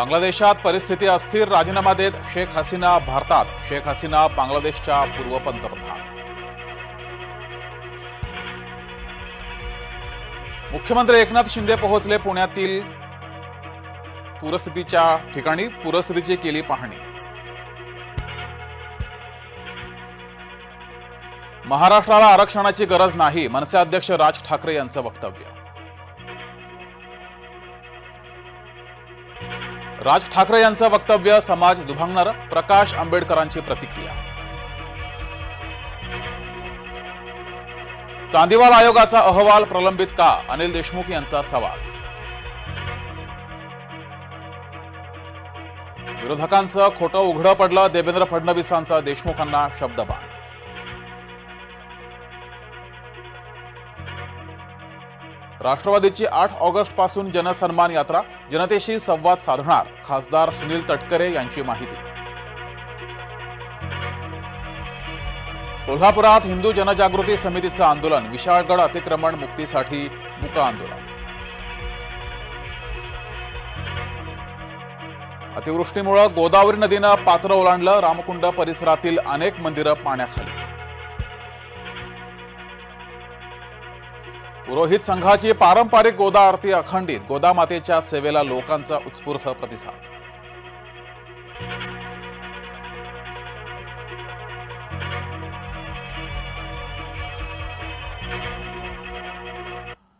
बांगलादेशात परिस्थिती अस्थिर राजीनामा देत शेख हसीना भारतात. शेख हसीना बांगलादेशच्या पूर्व पंतप्रधान. मुख्यमंत्री एकनाथ शिंदे पोहोचले पुण्यातील पूरस्थितीच्या ठिकाणी. पूरस्थितीची केली पाहणी. महाराष्ट्राला आरक्षणाची गरज नाही मनसे अध्यक्ष राज ठाकरे यांचं वक्तव्य. राज ठाकरे यांचं वक्तव्य समाज दुभांगणार प्रकाश आंबेडकरांची प्रतिक्रिया. चांदीवाल आयोगाचा अहवाल प्रलंबित का? अनिल देशमुख यांचा सवाल. विरोधकांचं खोटं उघडं पडलं देवेंद्र फडणवीसांचा देशमुखांना शब्दबाण. राष्ट्रवादीची आठ ऑगस्टपासून जनसन्मान यात्रा जनतेशी संवाद साधणार खासदार सुनील तटकरे यांची माहिती. कोल्हापुरात हिंदू जनजागृती समितीचं आंदोलन विशाळगड अतिक्रमण मुक्तीसाठी मुक आंदोलन अतिवृष्टीमुळे गोदावरी नदीनं पात्र ओलांडलं रामकुंड परिसरातील अनेक मंदिरं पाण्याखाली. पुरोहित संघाची पारंपरिक गोदा आरती अखंडित गोदामातेच्या सेवेला लोकांचा उत्स्फूर्त प्रतिसाद.